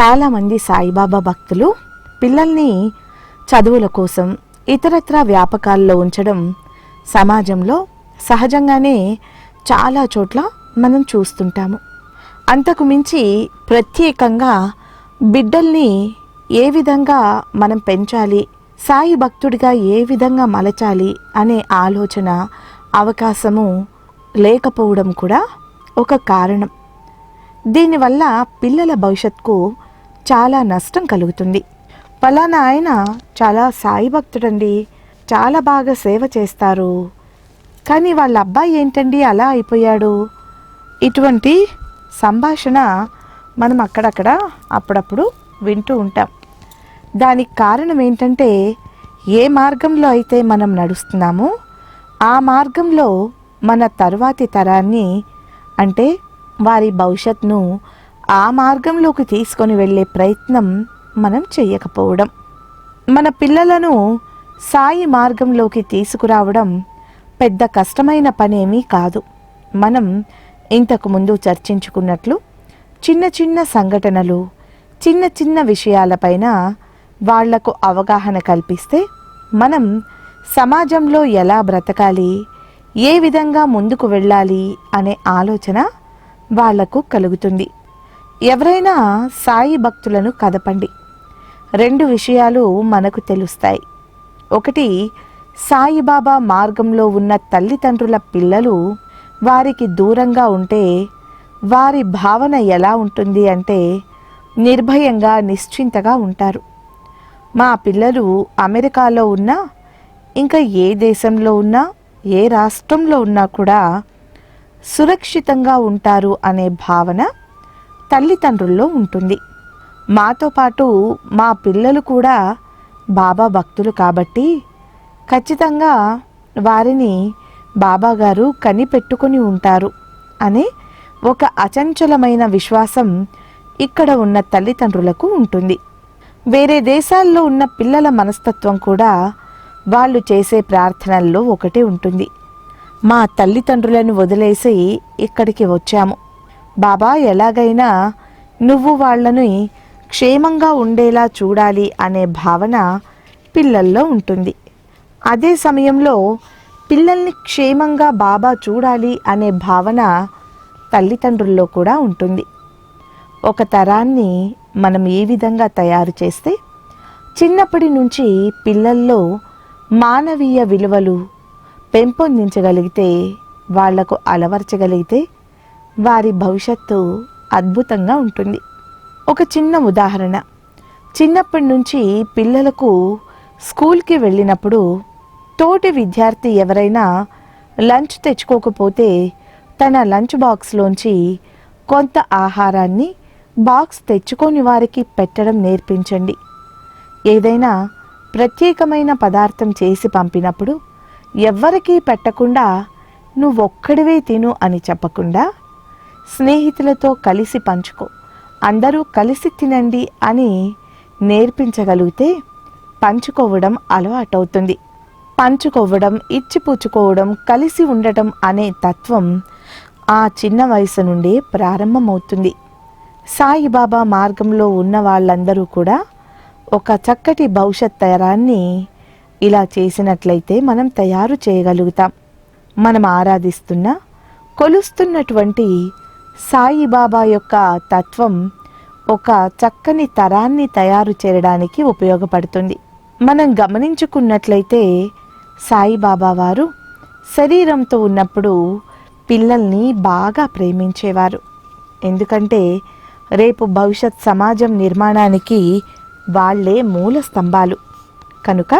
చాలామంది సాయిబాబా భక్తులు పిల్లల్ని చదువుల కోసం ఇతరత్ర వ్యాపకాల్లో ఉంచడం సమాజంలో సహజంగానే చాలా చోట్ల మనం చూస్తుంటాము. అంతకు మించి ప్రత్యేకంగా బిడ్డల్ని ఏ విధంగా మనం పెంచాలి సాయి భక్తుడిగా ఏ విధంగా మలచాలి అనే ఆలోచన అవకాశము లేకపోవడం కూడా ఒక కారణం. దీనివల్ల పిల్లల భవిష్యత్కు చాలా నష్టం కలుగుతుంది. ఫలానా ఆయన చాలా సాయి భక్తుడండి. చాలా బాగా సేవ చేస్తారు. కానీ వాళ్ళ అబ్బాయి ఏంటండి అలా అయిపోయాడు? ఇటువంటి సంభాషణ మనం అక్కడక్కడ అప్పుడప్పుడు వింటూ ఉంటాం. దానికి కారణం ఏంటంటే ఏ మార్గంలో అయితే మనం నడుస్తున్నామో ఆ మార్గంలో మన తరువాతి తరాన్ని అంటే వారి భవిష్యత్తును ఆ మార్గంలోకి తీసుకొని వెళ్ళే ప్రయత్నం మనం చేయకపోవడం. మన పిల్లలను సాయి మార్గంలోకి తీసుకురావడం పెద్ద కష్టమైన పనేమీ కాదు. మనం ఇంతకుముందు చర్చించుకున్నట్లు చిన్న చిన్న సంఘటనలు చిన్న చిన్న విషయాలపైన వాళ్ళకు అవగాహన కల్పిస్తే మనం సమాజంలో ఎలా బ్రతకాలి ఏ విధంగా ముందుకు వెళ్ళాలి అనే ఆలోచన వాళ్ళకు కలుగుతుంది. ఎవరైనా సాయి భక్తులను కదపండి. రెండు విషయాలు మనకు తెలుస్తాయి. ఒకటి సాయిబాబా మార్గంలో ఉన్న తల్లిదండ్రుల పిల్లలు వారికి దూరంగా ఉంటే వారి భావన ఎలా ఉంటుంది అంటే నిర్భయంగా నిశ్చింతగా ఉంటారు. మా పిల్లలు అమెరికాలో ఉన్నా ఇంకా ఏ దేశంలో ఉన్నా ఏ రాష్ట్రంలో ఉన్నా కూడా సురక్షితంగా ఉంటారు అనే భావన తల్లిదండ్రుల్లో ఉంటుంది. మాతో పాటు మా పిల్లలు కూడా బాబా భక్తులు కాబట్టి ఖచ్చితంగా వారిని బాబాగారు కనిపెట్టుకుని ఉంటారు అనే ఒక అచంచలమైన విశ్వాసం ఇక్కడ ఉన్న తల్లిదండ్రులకు ఉంటుంది. వేరే దేశాల్లో ఉన్న పిల్లల మనస్తత్వం కూడా వాళ్ళు చేసే ప్రార్థనల్లో ఒకటే ఉంటుంది. మా తల్లిదండ్రులను వదిలేసి ఇక్కడికి వచ్చాము. బాబా ఎలాగైనా నువ్వు వాళ్ళని క్షేమంగా ఉండేలా చూడాలి అనే భావన పిల్లల్లో ఉంటుంది. అదే సమయంలో పిల్లల్ని క్షేమంగా బాబా చూడాలి అనే భావన తల్లిదండ్రుల్లో కూడా ఉంటుంది. ఒక తరాన్ని మనం ఏ విధంగా తయారు చేస్తే చిన్నప్పటి నుంచి పిల్లల్లో మానవీయ విలువలు పెంపొందించగలిగితే వాళ్ళకు అలవర్చగలిగితే వారి భవిష్యత్తు అద్భుతంగా ఉంటుంది. ఒక చిన్న ఉదాహరణ. చిన్నప్పటి నుంచి పిల్లలకు స్కూల్కి వెళ్ళినప్పుడు తోటి విద్యార్థి ఎవరైనా లంచ్ తెచ్చుకోకపోతే తన లంచ్ బాక్స్లోంచి కొంత ఆహారాన్ని బాక్స్ తెచ్చుకొని వారికి పెట్టడం నేర్పించండి. ఏదైనా ప్రత్యేకమైన పదార్థం చేసి పంపినప్పుడు ఎవ్వరికీ పెట్టకుండా నువ్వొక్కడివే తిను అని చెప్పకుండా స్నేహితులతో కలిసి పంచుకో. అందరూ కలిసి తినండి అని నేర్పించగలిగితే పంచుకోవడం అలవాటవుతుంది. పంచుకోవడం ఇచ్చిపుచ్చుకోవడం కలిసి ఉండటం అనే తత్వం ఆ చిన్న వయసు నుండే ప్రారంభమవుతుంది. సాయిబాబా మార్గంలో ఉన్న వాళ్ళందరూ కూడా ఒక చక్కటి భవిష్యత్ తరాన్ని ఇలా చేసినట్లయితే మనం తయారు చేయగలుగుతాం. మనం ఆరాధిస్తున్న కొలుస్తున్నటువంటి సాయిబాబా యొక్క తత్వం ఒక చక్కని తరాన్ని తయారు చేయడానికి ఉపయోగపడుతుంది. మనం గమనించుకున్నట్లయితే సాయిబాబా వారు శరీరంతో ఉన్నప్పుడు పిల్లల్ని బాగా ప్రేమించేవారు. ఎందుకంటే రేపు భవిష్యత్ సమాజం నిర్మాణానికి వాళ్ళే మూల స్తంభాలు. కనుక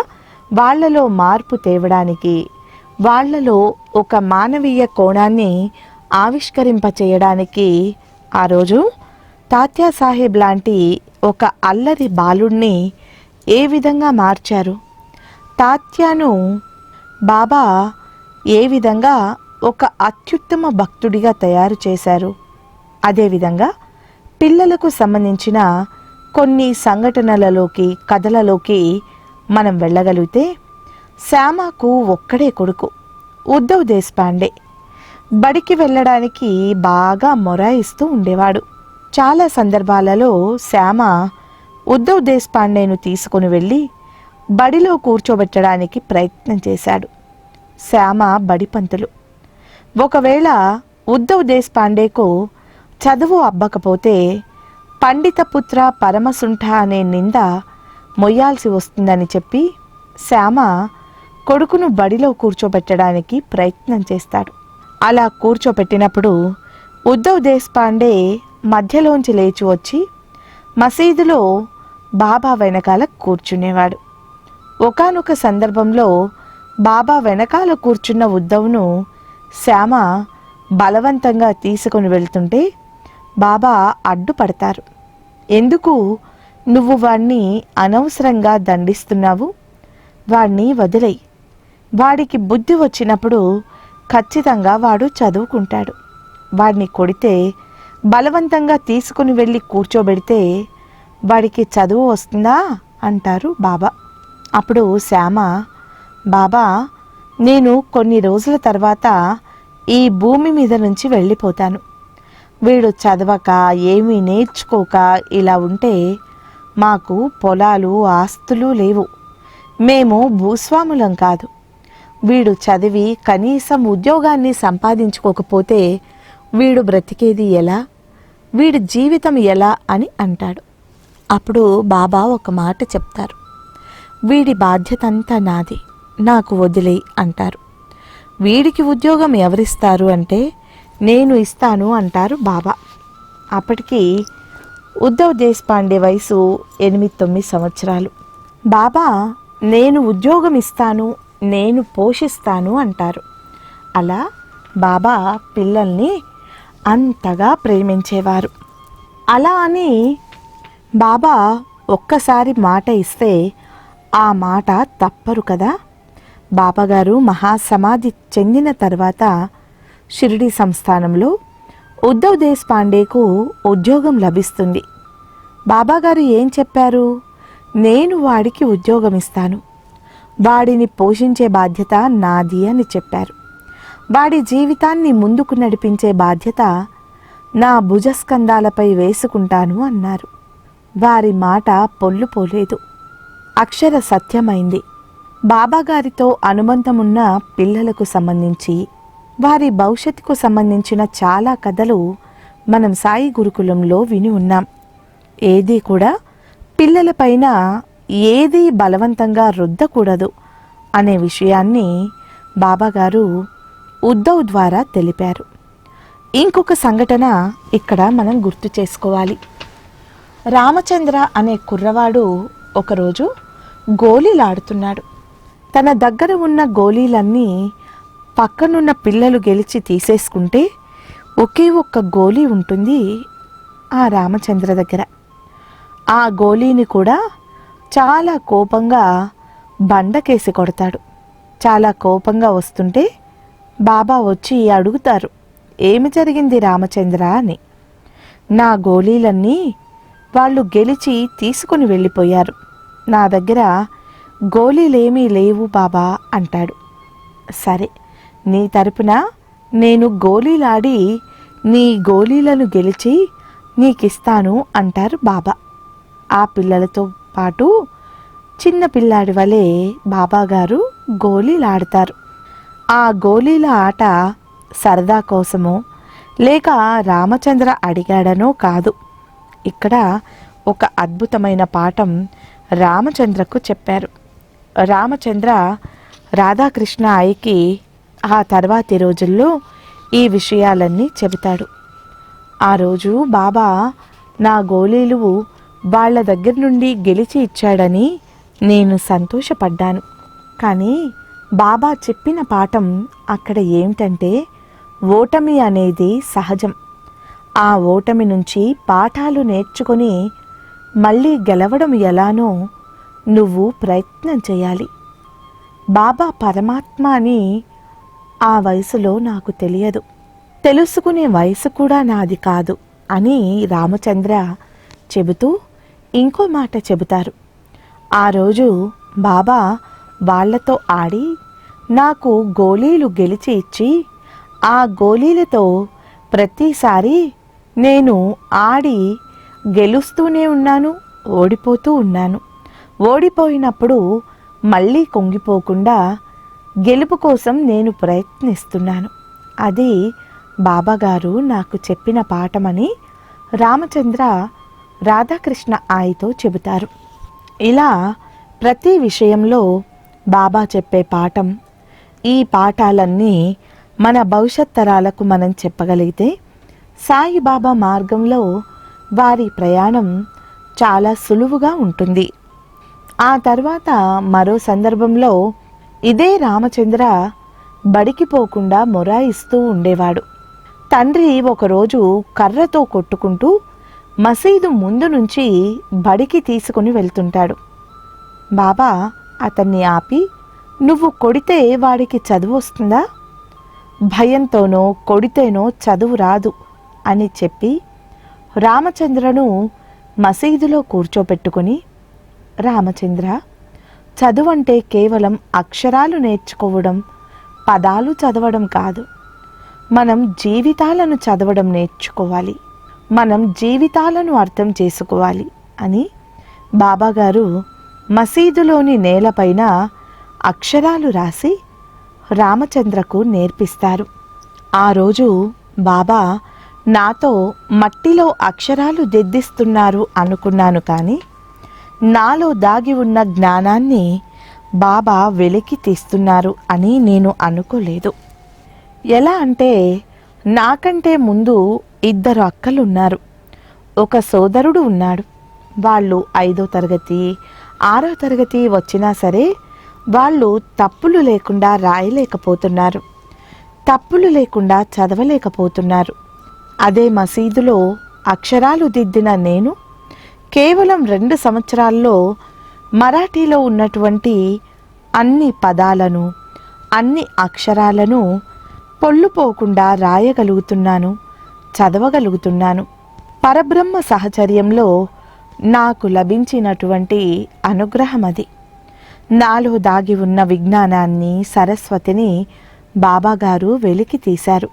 వాళ్ళలో మార్పు తేవడానికి వాళ్ళలో ఒక మానవీయ కోణాన్ని ఆవిష్కరింపచేయడానికి ఆ రోజు తాత్యా సాహెబ్ లాంటి ఒక అల్లరి బాలుణ్ణి ఏ విధంగా మార్చారు? తాత్యాను బాబా ఏ విధంగా ఒక అత్యుత్తమ భక్తుడిగా తయారు చేశారు? అదేవిధంగా పిల్లలకు సంబంధించిన కొన్ని సంఘటనలలోకి కథలలోకి మనం వెళ్ళగలిగితే శ్యామకు ఒక్కడే కొడుకు ఉద్ధవ్ దేశపాండే. బడికి వెళ్ళడానికి బాగా మొరాయిస్తూ ఉండేవాడు. చాలా సందర్భాలలో శ్యామ ఉద్ధవ్ దేశపాండేను తీసుకుని వెళ్ళి బడిలో కూర్చోబెట్టడానికి ప్రయత్నం చేశాడు. శ్యామ బడిపంతులు ఒకవేళ ఉద్ధవ్ దేశపాండేకు చదువు అబ్బకపోతే పండితపుత్ర పరమసుంఠ అనే నింద మొయ్యాల్సి వస్తుందని చెప్పి శ్యామ కొడుకును బడిలో కూర్చోబెట్టడానికి ప్రయత్నం చేస్తాడు. అలా కూర్చోబెట్టినప్పుడు ఉద్ధవ్ దేశపాండే మధ్యలోంచి లేచి వచ్చి మసీదులో బాబా వెనకాల కూర్చునేవాడు. ఒకానొక సందర్భంలో బాబా వెనకాల కూర్చున్న ఉద్ధవ్ను శ్యామ బలవంతంగా తీసుకుని వెళ్తుంటే బాబా అడ్డుపడతారు. ఎందుకు నువ్వు వాణ్ణి అనవసరంగా దండిస్తున్నావు? వాణ్ణి వదిలేయి. వాడికి బుద్ధి వచ్చినప్పుడు ఖచ్చితంగా వాడు చదువుకుంటాడు. వాడిని కొడితే బలవంతంగా తీసుకుని వెళ్ళి కూర్చోబెడితే వాడికి చదువు వస్తుందా? అంటారు బాబా. అప్పుడు శ్యామ బాబా నేను కొన్ని రోజుల తర్వాత ఈ భూమి మీద నుంచి వెళ్ళిపోతాను. వీడు చదవక ఏమీ నేర్చుకోక ఇలా ఉంటే మాకు పొలాలు ఆస్తులు లేవు. మేము భూస్వాములం కాదు. వీడు చదివి కనీసం ఉద్యోగాన్ని సంపాదించుకోకపోతే వీడు బ్రతికేది ఎలా? వీడి జీవితం ఎలా అని అంటాడు. అప్పుడు బాబా ఒక మాట చెప్తారు. వీడి బాధ్యత అంతా నాది నాకు వదిలే అంటారు. వీడికి ఉద్యోగం ఎవరిస్తారు అంటే నేను ఇస్తాను అంటారు బాబా. అప్పటికి ఉద్ధవ్ దేశపాండే వయసు ఎనిమిది తొమ్మిది సంవత్సరాలు. బాబా నేను ఉద్యోగం ఇస్తాను నేను పోషిస్తాను అంటారు. అలా బాబా పిల్లల్ని అంతగా ప్రేమించేవారు. అలా అని బాబా ఒక్కసారి మాట ఇస్తే ఆ మాట తప్పరు కదా. బాబాగారు మహాసమాధి చెందిన తర్వాత షిరిడి సంస్థానంలో ఉద్ధవ్ దేశపాండేకు ఉద్యోగం లభిస్తుంది. బాబాగారు ఏం చెప్పారు? నేను వాడికి ఉద్యోగం ఇస్తాను. వాడిని పోషించే బాధ్యత నాది అని చెప్పారు. వాడి జీవితాన్ని ముందుకు నడిపించే బాధ్యత నా భుజస్కంధాలపై వేసుకుంటాను అన్నారు. వారి మాట పొల్లు పోలేదు అక్షర సత్యమైంది. బాబాగారితో అనుబంధమున్న పిల్లలకు సంబంధించి వారి భవిష్యత్తుకు సంబంధించిన చాలా కథలు మనం సాయి గురుకులంలో విని ఉన్నాం. ఏది కూడా పిల్లలపైన ఏది బలవంతంగా రుద్దకూడదు అనే విషయాన్ని బాబాగారు ఉద్ధవ్ ద్వారా తెలిపారు. ఇంకొక సంఘటన ఇక్కడ మనం గుర్తు చేసుకోవాలి. రామచంద్ర అనే కుర్రవాడు ఒకరోజు గోళీలాడుతున్నాడు. తన దగ్గర ఉన్న గోళీలన్నీ పక్కనున్న పిల్లలు గెలిచి తీసేసుకుంటే ఒకే ఒక్క గోళీ ఉంటుంది ఆ రామచంద్ర దగ్గర. ఆ గోళీని కూడా చాలా కోపంగా బండకేసి కొడతాడు. చాలా కోపంగా వస్తుంటే బాబా వచ్చి అడుగుతారు ఏమి జరిగింది రామచంద్ర? అని. నా గోళీలన్నీ వాళ్ళు గెలిచి తీసుకుని వెళ్ళిపోయారు. నా దగ్గర గోళీలేమీ లేవు బాబా అంటాడు. సరే నీ తరపున నేను గోళీలాడి నీ గోళీలను గెలిచి నీకిస్తాను అంటారు బాబా. ఆ పిల్లలతో పాటు చిన్న పిల్లాడి వలె బాబాగారు గోళీలాడతారు. ఆ గోళీల ఆట సరదా కోసమో లేక రామచంద్ర అడిగాడనో కాదు. ఇక్కడ ఒక అద్భుతమైన పాఠం రామచంద్రకు చెప్పారు. రామచంద్ర రాధాకృష్ణ అయ్యకి ఆ తర్వాతి రోజుల్లో ఈ విషయాలన్నీ చెబుతాడు. ఆ రోజు బాబా నా గోళీలు వాళ్ళ దగ్గర నుండి గెలిచి ఇచ్చాడని నేను సంతోషపడ్డాను. కానీ బాబా చెప్పిన పాఠం అక్కడ ఏమిటంటే ఓటమి అనేది సహజం. ఆ ఓటమి నుంచి పాఠాలు నేర్చుకొని మళ్ళీ గెలవడం ఎలానో నువ్వు ప్రయత్నం చేయాలి. బాబా పరమాత్మ అని ఆ వయసులో నాకు తెలియదు. తెలుసుకునే వయసు కూడా నాది కాదు అని రామచంద్ర చెబుతూ ఇంకో మాట చెబుతారు. ఆ రోజు బాబా వాళ్ళతో ఆడి నాకు గోళీలు గెలిచి ఇచ్చి ఆ గోళీలతో ప్రతిసారి నేను ఆడి గెలుస్తూనే ఉన్నాను ఓడిపోతూ ఉన్నాను. ఓడిపోయినప్పుడు మళ్ళీ కుంగిపోకుండా గెలుపు కోసం నేను ప్రయత్నిస్తున్నాను. అది బాబాగారు నాకు చెప్పిన పాఠమని రామచంద్ర రాధాకృష్ణ ఆయితో చెబుతారు. ఇలా ప్రతి విషయంలో బాబా చెప్పే పాఠం ఈ పాఠాలన్నీ మన భవిష్యత్ తరాలకు మనం చెప్పగలిగితే సాయిబాబా మార్గంలో వారి ప్రయాణం చాలా సులువుగా ఉంటుంది. ఆ తర్వాత మరో సందర్భంలో ఇదే రామచంద్ర బడికి పోకుండా మొరాయిస్తూ ఉండేవాడు. తండ్రి ఒకరోజు కర్రతో కొట్టుకుంటూ మసీదు ముందు నుంచి బడికి తీసుకుని వెళ్తుంటాడు. బాబా అతన్ని ఆపి నువ్వు కొడితే వాడికి చదువు వస్తుందా? భయంతోనో కొడితేనో చదువు రాదు అని చెప్పి రామచంద్రను మసీదులో కూర్చోపెట్టుకుని రామచంద్ర చదువంటే కేవలం అక్షరాలు నేర్చుకోవడం పదాలు చదవడం కాదు. మనం జీవితాలను చదవడం నేర్చుకోవాలి. మనం జీవితాలను అర్థం చేసుకోవాలి అని బాబాగారు మసీదులోని నేలపైన అక్షరాలు రాసి రామచంద్రకు నేర్పిస్తారు. ఆ రోజు బాబా నాతో మట్టిలో అక్షరాలు దిద్దిస్తున్నారు అనుకున్నాను కానీ నాలో దాగి ఉన్న జ్ఞానాన్ని బాబా వెలికి తీస్తున్నారు అని నేను అనుకోలేదు. ఎలా అంటే నాకంటే ముందు ఇద్దరు అక్కలు ఉన్నారు ఒక సోదరుడు ఉన్నాడు. వాళ్ళు ఐదో తరగతి ఆరో తరగతి వచ్చినా సరే వాళ్ళు తప్పులు లేకుండా రాయలేకపోతున్నారు. తప్పులు లేకుండా చదవలేకపోతున్నారు. అదే మసీదులో అక్షరాలు దిద్దిన నేను కేవలం రెండు సంవత్సరాల్లో మరాఠీలో ఉన్నటువంటి అన్ని పదాలను అన్ని అక్షరాలను పొల్లుపోకుండా రాయగలుగుతున్నాను. చదవగలుగుతున్నాను. పరబ్రహ్మ సహచర్యంలో నాకు లభించినటువంటి అనుగ్రహం అది. నాలో దాగి ఉన్న విజ్ఞానాన్ని సరస్వతిని బాబాగారు వెలికి తీశారు.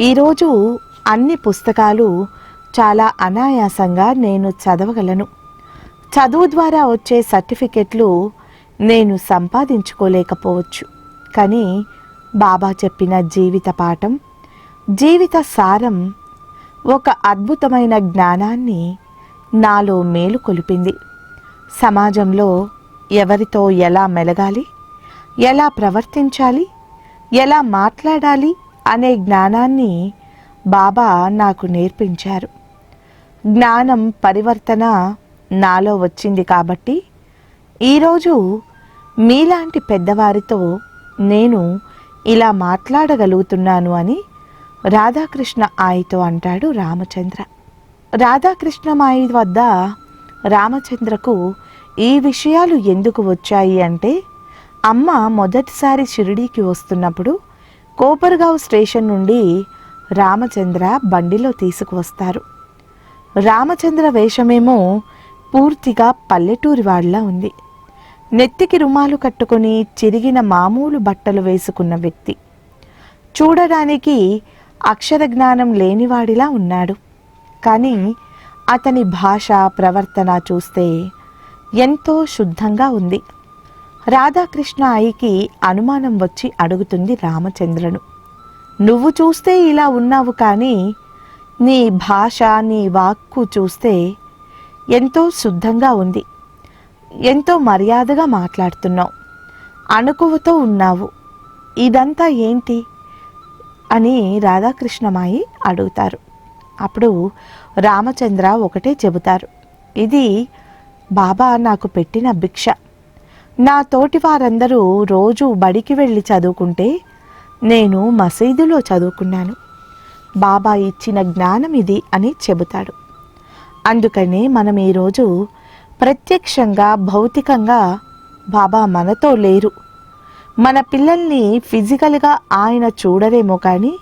ఈరోజు అన్ని పుస్తకాలు చాలా అనాయాసంగా నేను చదవగలను. చదువు ద్వారా వచ్చే సర్టిఫికెట్లు నేను సంపాదించుకోలేకపోవచ్చు. కానీ బాబా చెప్పిన జీవిత పాఠం జీవిత సారం ఒక అద్భుతమైన జ్ఞానాన్ని నాలో మేలు కొలిపింది. సమాజంలో ఎవరితో ఎలా మెలగాలి ఎలా ప్రవర్తించాలి ఎలా మాట్లాడాలి అనే జ్ఞానాన్ని బాబా నాకు నేర్పించారు. జ్ఞానం పరివర్తన నాలో వచ్చింది కాబట్టి ఈరోజు మీలాంటి పెద్దవారితో నేను ఇలా మాట్లాడగలుగుతున్నాను అని రాధాకృష్ణ ఆయితో అంటాడు రామచంద్ర. రాధాకృష్ణ మాయి వద్ద రామచంద్రకు ఈ విషయాలు ఎందుకు వచ్చాయి అంటే అమ్మ మొదటిసారి షిరిడీకి వస్తున్నప్పుడు కోపర్గావ్ స్టేషన్ నుండి రామచంద్ర బండిలో తీసుకువస్తారు. రామచంద్ర వేషమేమో పూర్తిగా పల్లెటూరి వాళ్ళ ఉంది. నెత్తికి రుమాలు కట్టుకొని చిరిగిన మామూలు బట్టలు వేసుకున్న వ్యక్తి. చూడడానికి అక్షర జ్ఞానం లేనివాడిలా ఉన్నాడు. కానీ అతని భాష ప్రవర్తన చూస్తే ఎంతో శుద్ధంగా ఉంది. రాధాకృష్ణ అయికి అనుమానం వచ్చి అడుగుతుంది రామచంద్రను నువ్వు చూస్తే ఇలా ఉన్నావు కానీ నీ భాష నీ వాక్కు చూస్తే ఎంతో శుద్ధంగా ఉంది. ఎంతో మర్యాదగా మాట్లాడుతున్నావు. అణుకువతో ఉన్నావు. ఇదంతా ఏంటి? అని రాధాకృష్ణమాయి అడుగుతారు. అప్పుడు రామచంద్ర ఒకటే చెబుతారు. ఇది బాబా నాకు పెట్టిన భిక్ష. నా తోటి వారందరూ రోజు బడికి వెళ్ళి చదువుకుంటే నేను మసీదులో చదువుకున్నాను. బాబా ఇచ్చిన జ్ఞానం ఇది అని చెబుతాడు. అందుకనే మనం ఈరోజు ప్రత్యక్షంగా భౌతికంగా బాబా మనతో లేరు. మన పిల్లల్ని ఫిజికల్గా ఆయన చూడరేమో కానీ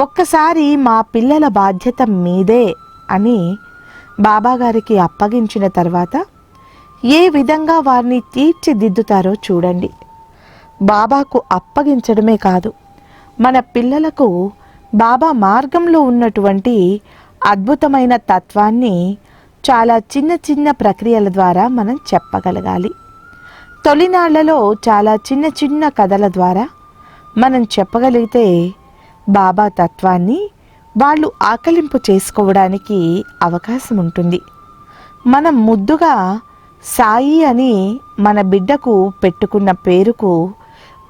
ఒక్కసారి మా పిల్లల బాధ్యత మీదే అని బాబాగారికి అప్పగించిన తర్వాత ఏ విధంగా వారిని తీర్చిదిద్దుతారో చూడండి. బాబాకు అప్పగించడమే కాదు మన పిల్లలకు బాబా మార్గంలో ఉన్నటువంటి అద్భుతమైన తత్వాన్ని చాలా చిన్న చిన్న ప్రక్రియల ద్వారా మనం చెప్పగలగాలి. తొలినాళ్ళలో చాలా చిన్న చిన్న కథల ద్వారా మనం చెప్పగలిగితే బాబా తత్వాన్ని వాళ్ళు ఆకలింపు చేసుకోవడానికి అవకాశం ఉంటుంది. మనం ముద్దుగా సాయి అని మన బిడ్డకు పెట్టుకున్న పేరుకు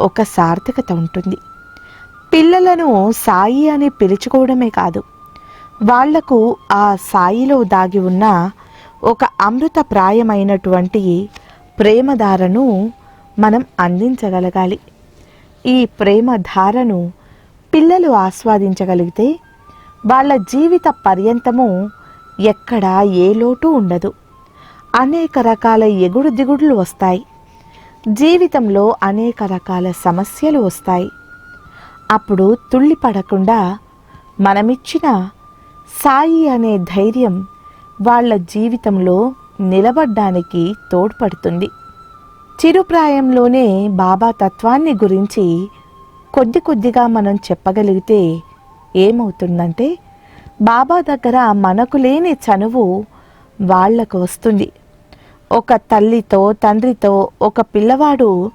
ఒక సార్థకత ఉంటుంది. పిల్లలను సాయి అని పిలుచుకోవడమే కాదు వాళ్ళకు ఆ సాయిలో దాగి ఉన్న ఒక అమృత ప్రాయమైనటువంటి ప్రేమధారను మనం అందించగలగాలి. ఈ ప్రేమధారను పిల్లలు ఆస్వాదించగలిగితే వాళ్ళ జీవిత పర్యంతము ఎక్కడ ఏ లోటు ఉండదు. అనేక రకాల ఎగుడు దిగుడులు వస్తాయి. జీవితంలో అనేక రకాల సమస్యలు వస్తాయి. అప్పుడు తుళ్ళి పడకుండా మనమిచ్చిన సాయి అనే ధైర్యం వాళ్ళ జీవితంలో నిలబడ్డానికి తోడ్పడుతుంది. చిరుప్రాయంలోనే బాబా తత్వాన్ని గురించి కొద్ది కొద్దిగా మనం చెప్పగలిగితే ఏమవుతుందంటే బాబా దగ్గర మనకు లేని చనువు వాళ్ళకు వస్తుంది. ఒక తల్లితో తండ్రితో ఒక పిల్లవాడు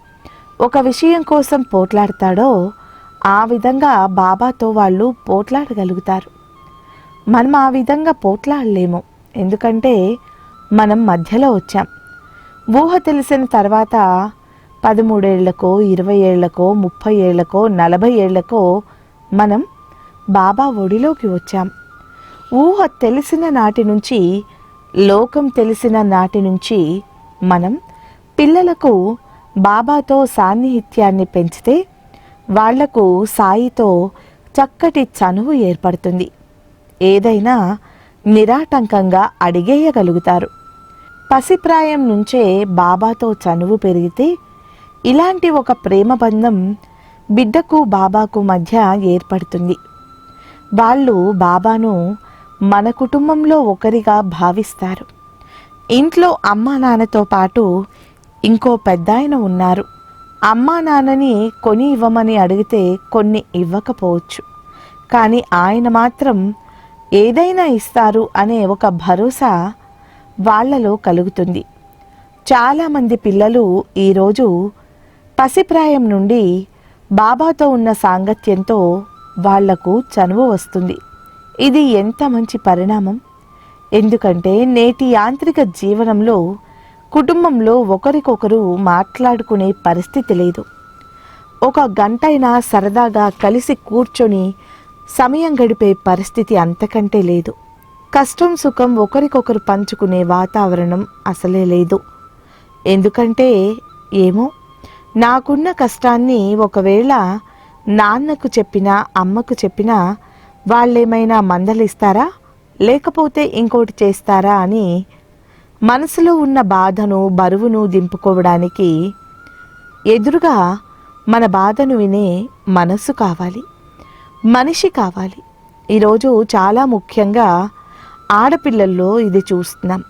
ఒక విషయం కోసం పోట్లాడతాడో ఆ విధంగా బాబాతో వాళ్ళు పోట్లాడగలుగుతారు. మనం ఆ విధంగా పోట్లాడలేము. ఎందుకంటే మనం మధ్యలో వచ్చాం. ఊహ తెలిసిన తర్వాత పదమూడేళ్ళకో ఇరవై ఏళ్ళకో ముప్పై ఏళ్ళకో నలభై ఏళ్ళకో మనం బాబా ఒడిలోకి వచ్చాం. ఊహ తెలిసిన నాటి నుంచి లోకం తెలిసిన నాటి నుంచి మనం పిల్లలకు బాబాతో సాన్నిహిత్యాన్ని పెంచితే వాళ్ళకు సాయితో చక్కటి చనువు ఏర్పడుతుంది. ఏదైనా నిరాటంకంగా అడిగేయగలుగుతారు. పసిప్రాయం నుంచే బాబాతో చనువు పెరిగితే ఇలాంటి ఒక ప్రేమ బంధం బిడ్డకు బాబాకు మధ్య ఏర్పడుతుంది. వాళ్ళు బాబాను మన కుటుంబంలో ఒకరిగా భావిస్తారు. ఇంట్లో అమ్మా నాన్నతో పాటు ఇంకో పెద్దాయన ఉన్నారు. అమ్మా నాన్నని కొని ఇవ్వమని అడిగితే కొన్ని ఇవ్వకపోవచ్చు. కానీ ఆయన మాత్రం ఏదైనా ఇస్తారు అనే ఒక భరోసా వాళ్ళలో కలుగుతుంది. చాలామంది పిల్లలు ఈరోజు పసిప్రాయం నుండి బాబాతో ఉన్న సాంగత్యంతో వాళ్ళకు చనువు వస్తుంది. ఇది ఎంత మంచి పరిణామం? ఎందుకంటే నేటి యాంత్రిక జీవనంలో కుటుంబంలో ఒకరికొకరు మాట్లాడుకునే పరిస్థితి లేదు. ఒక గంటైనా సరదాగా కలిసి కూర్చొని సమయం గడిపే పరిస్థితి అంతకంటే లేదు. కష్టం సుఖం ఒకరికొకరు పంచుకునే వాతావరణం అసలే లేదు. ఎందుకంటే ఏమో? నాకున్న కష్టాన్ని ఒకవేళ నాన్నకు చెప్పినా అమ్మకు చెప్పినా వాళ్ళేమైనా మందలిస్తారా? లేకపోతే ఇంకోటి చేస్తారా అని మనసులో ఉన్న బాధను బరువును దింపుకోవడానికి ఎదురుగా మన బాధను వినే మనసు కావాలి. మనిషి కావాలి. ఈరోజు చాలా ముఖ్యంగా ఆడపిల్లల్లో ఇది చూస్తున్నాం.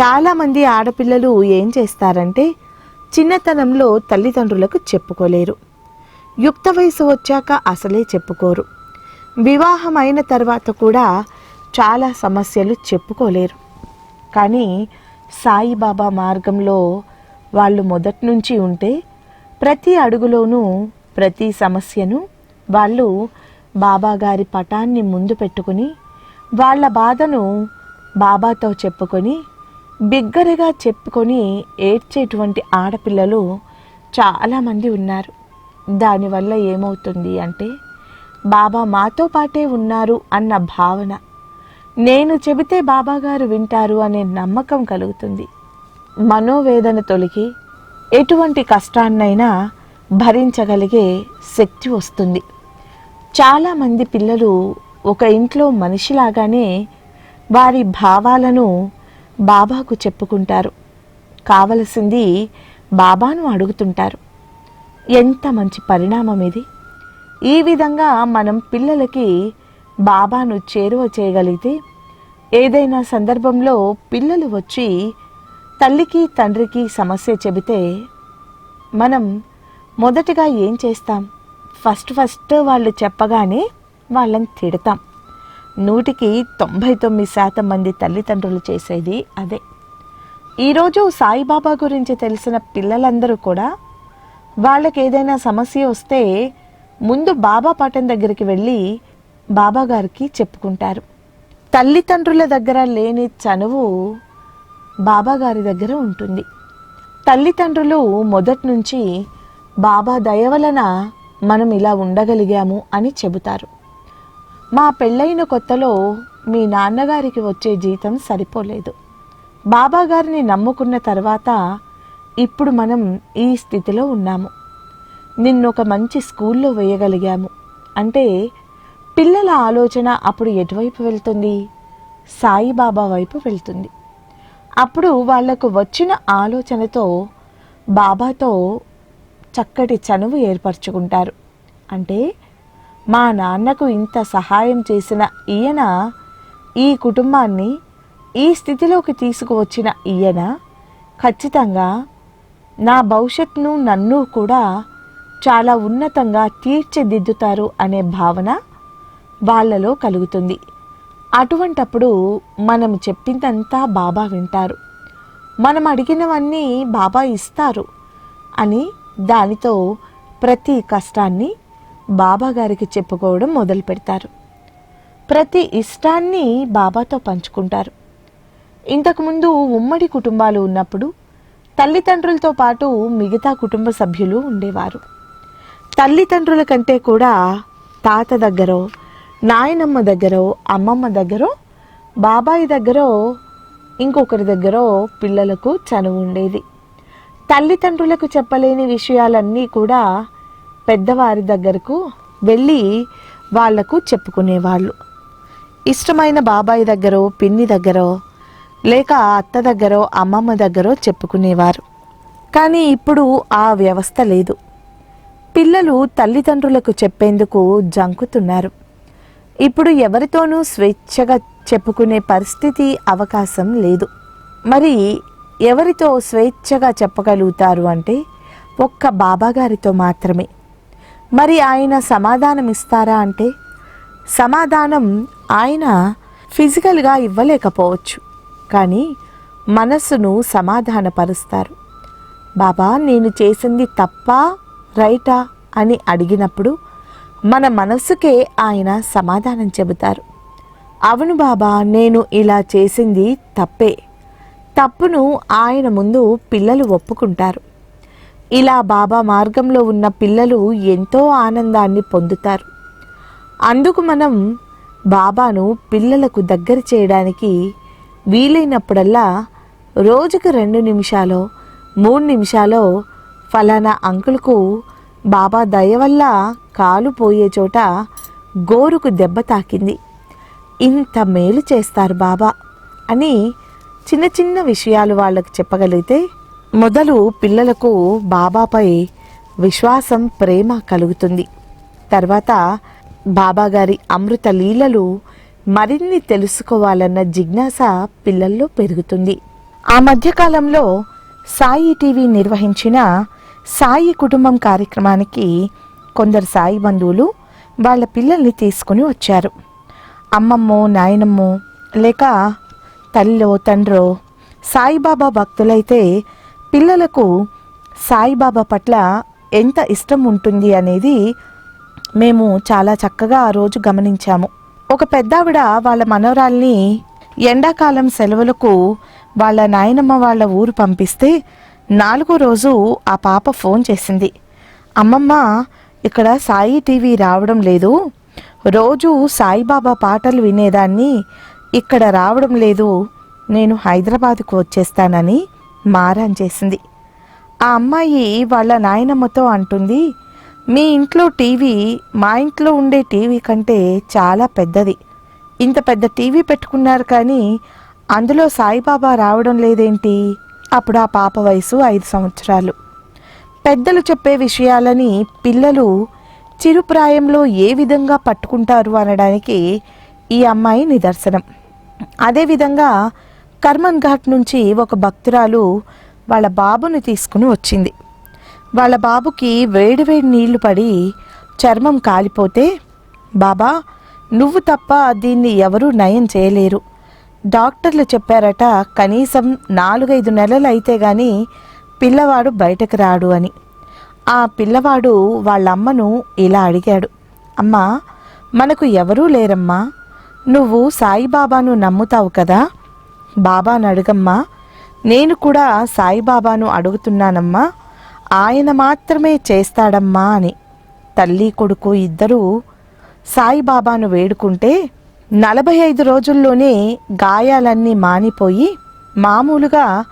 చాలామంది ఆడపిల్లలు ఏం చేస్తారంటే చిన్నతనంలో తల్లిదండ్రులకు చెప్పుకోలేరు. యుక్త వయసు వచ్చాక అసలే చెప్పుకోరు. వివాహం అయిన తర్వాత కూడా చాలా సమస్యలు చెప్పుకోలేరు. కానీ సాయిబాబా మార్గంలో వాళ్ళు మొదటి నుంచి ఉంటే ప్రతి అడుగులోనూ ప్రతి సమస్యను వాళ్ళు బాబా గారి పటాన్ని ముందు పెట్టుకుని వాళ్ళ బాధను బాబాతో చెప్పుకొని బిగ్గరగా చెప్పుకొని ఏడ్చేటువంటి ఆడపిల్లలు చాలామంది ఉన్నారు. దానివల్ల ఏమవుతుంది అంటే బాబా మాతో పాటే ఉన్నారు అన్న భావన. నేను చెబితే బాబాగారు వింటారు అనే నమ్మకం కలుగుతుంది. మనోవేదన తొలగి ఎటువంటి కష్టాన్నైనా భరించగలిగే శక్తి వస్తుంది. చాలామంది పిల్లలు ఒక ఇంట్లో మనిషిలాగానే వారి భావాలను బాబాకు చెప్పుకుంటారు. కావలసింది బాబాను అడుగుతుంటారు. ఎంత మంచి పరిణామం ఇది. ఈ విధంగా మనం పిల్లలకి బాబాను చేరువ చేయగలిగితే ఏదైనా సందర్భంలో పిల్లలు వచ్చి తల్లికి తండ్రికి సమస్య చెబితే మనం మొదటగా ఏం చేస్తాం? ఫస్ట్ ఫస్ట్ వాళ్ళు చెప్పగానే వాళ్ళని తిడతాం. నూటికి తొంభై తొమ్మిది శాతం మంది తల్లిదండ్రులు చేసేది అదే. ఈరోజు సాయిబాబా గురించి తెలిసిన పిల్లలందరూ కూడా వాళ్ళకి ఏదైనా సమస్య వస్తే ముందు బాబా పటం దగ్గరికి వెళ్ళి బాబా గారికి చెప్పుకుంటారు. తల్లిదండ్రుల దగ్గర లేని చనువు బాబా గారి దగ్గర ఉంటుంది. తల్లిదండ్రులు మొదటి నుంచి బాబా దయ వలన మనం ఇలా ఉండగలిగాము అని చెబుతారు. మా పెళ్ళైన కొత్తలో మీ నాన్నగారికి వచ్చే జీతం సరిపోలేదు. బాబా గారిని నమ్ముకున్న తర్వాత ఇప్పుడు మనం ఈ స్థితిలో ఉన్నాము. నిన్నొక ఒక మంచి స్కూల్లో వేయగలిగాము. అంటే పిల్లల ఆలోచన అప్పుడు ఎటువైపు వెళ్తుంది? సాయిబాబా వైపు వెళ్తుంది. అప్పుడు వాళ్ళకు వచ్చిన ఆలోచనతో బాబాతో చక్కటి చనువు ఏర్పరచుకుంటారు. అంటే మా నాన్నకు ఇంత సహాయం చేసిన ఈయన ఈ కుటుంబాన్ని ఈ స్థితిలోకి తీసుకువచ్చిన ఈయన ఖచ్చితంగా నా భవిష్యత్తును నన్ను కూడా చాలా ఉన్నతంగా తీర్చిదిద్దుతారు అనే భావన వాళ్ళలో కలుగుతుంది. అటువంటప్పుడు మనం చెప్పిందంతా బాబా వింటారు. మనం అడిగినవన్నీ బాబా ఇస్తారు అని దానితో ప్రతి కష్టాన్ని బాబాగారికి చెప్పుకోవడం మొదలు పెడతారు. ప్రతి ఇష్టాన్ని బాబాతో పంచుకుంటారు. ఇంతకుముందు ఉమ్మడి కుటుంబాలు ఉన్నప్పుడు తల్లిదండ్రులతో పాటు మిగతా కుటుంబ సభ్యులు ఉండేవారు. తల్లిదండ్రుల కంటే కూడా తాత దగ్గరో నాయనమ్మ దగ్గరో అమ్మమ్మ దగ్గరో బాబాయి దగ్గరో ఇంకొకరి దగ్గరో పిల్లలకు చనువు ఉండేది. తల్లిదండ్రులకు చెప్పలేని విషయాలన్నీ కూడా పెద్దవారి దగ్గరకు వెళ్ళి వాళ్ళకు చెప్పుకునేవాళ్ళు. ఇష్టమైన బాబాయ్ దగ్గరో పిన్ని దగ్గరో లేక అత్త దగ్గరో అమ్మమ్మ దగ్గరో చెప్పుకునేవారు. కానీ ఇప్పుడు ఆ వ్యవస్థ లేదు. పిల్లలు తల్లిదండ్రులకు చెప్పేందుకు జంకుతున్నారు. ఇప్పుడు ఎవరితోనూ స్వేచ్ఛగా చెప్పుకునే పరిస్థితి అవకాశం లేదు. మరి ఎవరితో స్వేచ్ఛగా చెప్పగలుగుతారు అంటే ఒక్క బాబాగారితో మాత్రమే. మరి ఆయన సమాధానం ఇస్తారా అంటే సమాధానం ఆయన ఫిజికల్గా ఇవ్వలేకపోవచ్చు కానీ మనస్సును సమాధానపరుస్తారు. బాబా నేను చేసింది తప్పా రైటా అని అడిగినప్పుడు మన మనస్సుకే ఆయన సమాధానం చెబుతారు. అవును బాబా నేను ఇలా చేసింది తప్పే. తప్పును ఆయన ముందు పిల్లలు ఒప్పుకుంటారు. ఇలా బాబా మార్గంలో ఉన్న పిల్లలు ఎంతో ఆనందాన్ని పొందుతారు. అందుకు మనం బాబాను పిల్లలకు దగ్గర చేయడానికి వీలైనప్పుడల్లా రోజుకు రెండు నిమిషాలో మూడు నిమిషాలో ఫలానా అంకుల్కు బాబా దయ వల్ల కాలు పోయే చోట గోరుకు దెబ్బ తాకింది. ఇంత మేలు చేస్తారు బాబా అని చిన్న చిన్న విషయాలు వాళ్ళకు చెప్పగలిగితే మొదలు పిల్లలకు బాబాపై విశ్వాసం ప్రేమ కలుగుతుంది. తర్వాత బాబా గారి అమృత లీలలు మరిన్ని తెలుసుకోవాలన్న జిజ్ఞాస పిల్లల్లో పెరుగుతుంది. ఆ మధ్యకాలంలో సాయి టీవీ నిర్వహించిన సాయి కుటుంబం కార్యక్రమానికి కొందరు సాయి బంధువులు వాళ్ళ పిల్లల్ని తీసుకుని వచ్చారు. అమ్మమ్మో నాయనమ్మో లేక తల్లో తండ్రో సాయిబాబా భక్తులైతే పిల్లలకు సాయిబాబా పట్ల ఎంత ఇష్టం ఉంటుంది అనేది మేము చాలా చక్కగా ఆ రోజు గమనించాము. ఒక పెద్దావిడ వాళ్ళ మనవరాల్ని ఎండాకాలం సెలవులకు వాళ్ళ నాయనమ్మ వాళ్ళ ఊరు పంపిస్తే నాలుగో రోజు ఆ పాప ఫోన్ చేసింది. అమ్మమ్మ ఇక్కడ సాయి టీవీ రావడం లేదు. రోజు సాయిబాబా పాటలు వినేదాన్ని ఇక్కడ రావడం లేదు. నేను హైదరాబాద్కు వచ్చేస్తానని మారాన్ చేసింది. ఆ అమ్మాయి వాళ్ళ నాయనమ్మతో అంటుంది మీ ఇంట్లో టీవీ మా ఇంట్లో ఉండే టీవీ కంటే చాలా పెద్దది. ఇంత పెద్ద టీవీ పెట్టుకున్నారు కానీ అందులో సాయిబాబా రావడం లేదేంటి? అప్పుడు ఆ పాప వయసు ఐదు సంవత్సరాలు. పెద్దలు చెప్పే విషయాలని పిల్లలు చిరుప్రాయంలో ఏ విధంగా పట్టుకుంటారు అనడానికి ఈ అమ్మాయి నిదర్శనం. అదేవిధంగా కర్మన్ ఘాట్ నుంచి ఒక భక్తురాలు వాళ్ళ బాబుని తీసుకుని వచ్చింది. వాళ్ళ బాబుకి వేడివేడి నీళ్ళు పడి చర్మం కాలిపోతే బాబా నువ్వు తప్ప దీన్ని ఎవరూ నయం చేయలేరు. డాక్టర్లు చెప్పారట కనీసం నాలుగైదు నెలలు అయితే గాని పిల్లవాడు బయటకు రాడు అని. ఆ పిల్లవాడు వాళ్ళమ్మను ఇలా అడిగాడు. అమ్మా మనకు ఎవరూ లేరమ్మా. నువ్వు సాయిబాబాను నమ్ముతావు కదా? బాబాను అడుగమ్మా నేను కూడా సాయిబాబాను అడుగుతున్నానమ్మా ఆయన మాత్రమే చేస్తాడమ్మా అని. తల్లి కొడుకు ఇద్దరూ సాయిబాబాను వేడుకుంటే నలభై ఐదు రోజుల్లోనే గాయాలన్నీ మానిపోయి మామూలుగా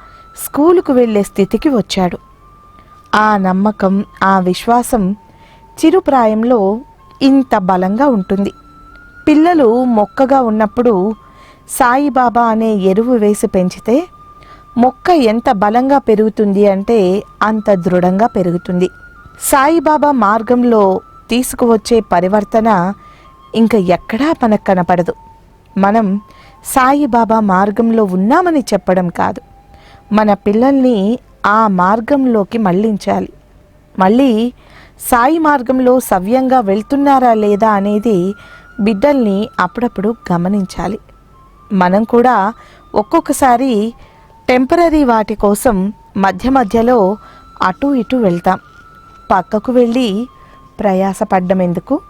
స్కూలుకు వెళ్ళే స్థితికి వచ్చాడు. ఆ నమ్మకం ఆ విశ్వాసం చిరుప్రాయంలో ఇంత బలంగా ఉంటుంది. పిల్లలు మొక్కగా ఉన్నప్పుడు సాయిబాబా అనే ఎరువు వేసి పెంచితే మొక్క ఎంత బలంగా పెరుగుతుంది అంటే అంత దృఢంగా పెరుగుతుంది. సాయిబాబా మార్గంలో తీసుకువచ్చే పరివర్తన ఇంకా ఎక్కడా మనకు కనపడదు. మనం సాయిబాబా మార్గంలో ఉన్నామని చెప్పడం కాదు. మన పిల్లల్ని ఆ మార్గంలోకి మళ్ళించాలి మళ్ళీ సాయి మార్గంలో సవ్యంగా వెళ్తున్నారా లేదా అనేది బిడ్డల్ని అప్పుడప్పుడు గమనించాలి. మనం కూడా ఒక్కొక్కసారి టెంపరీ వాటి కోసం మధ్య మధ్యలో అటు ఇటు వెళ్తాం. పక్కకు వెళ్ళి ప్రయాసపడ్డం ఎందుకు?